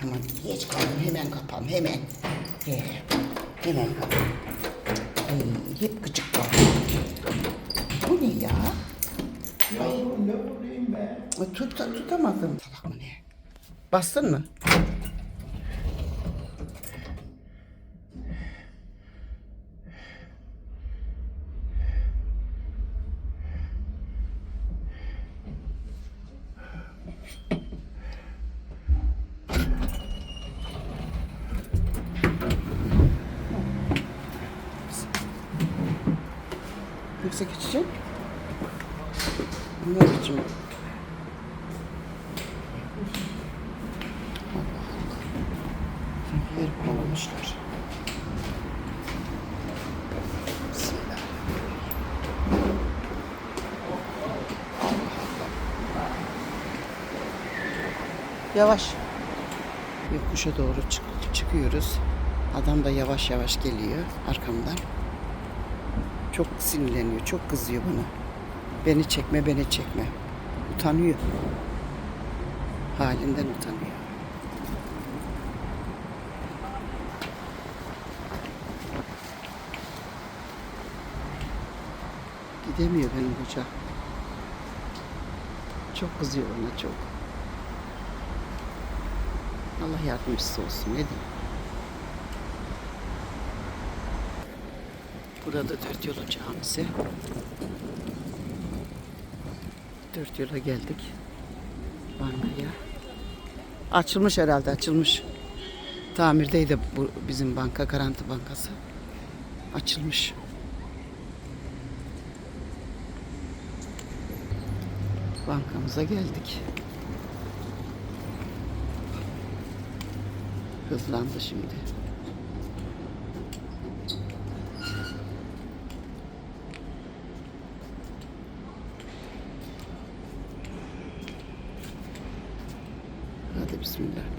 Hemen geç kaldım. Hemen kapam. Hemen. He, hemen kapam. Ay, hep gıcık var. Bu ne ya? Yavrum ne bulayım be? Ay, Tut, tutamadım. Salak mı ne? Bastın mı? Yoksa geçecek. Ne biçim? Sanki yer kullanmışlar. Bismillah. Yavaş. Yokuşa doğru çık- çıkıyoruz. Adam da yavaş yavaş geliyor arkamdan. Çok sinirleniyor, çok kızıyor bana. Beni çekme, beni çekme. Utanıyor. Halinden utanıyor. Gidemiyor benim koca. Çok kızıyor bana çok. Allah yardımcısı olsun ne diyeyim. Burada dört yolu camisi. Dört yola geldik. Bankaya. Açılmış herhalde açılmış. Tamirdeydi bu bizim banka Garanti Bankası. Açılmış. Bankamıza geldik. Hızlandı şimdi. Hadi bismillah.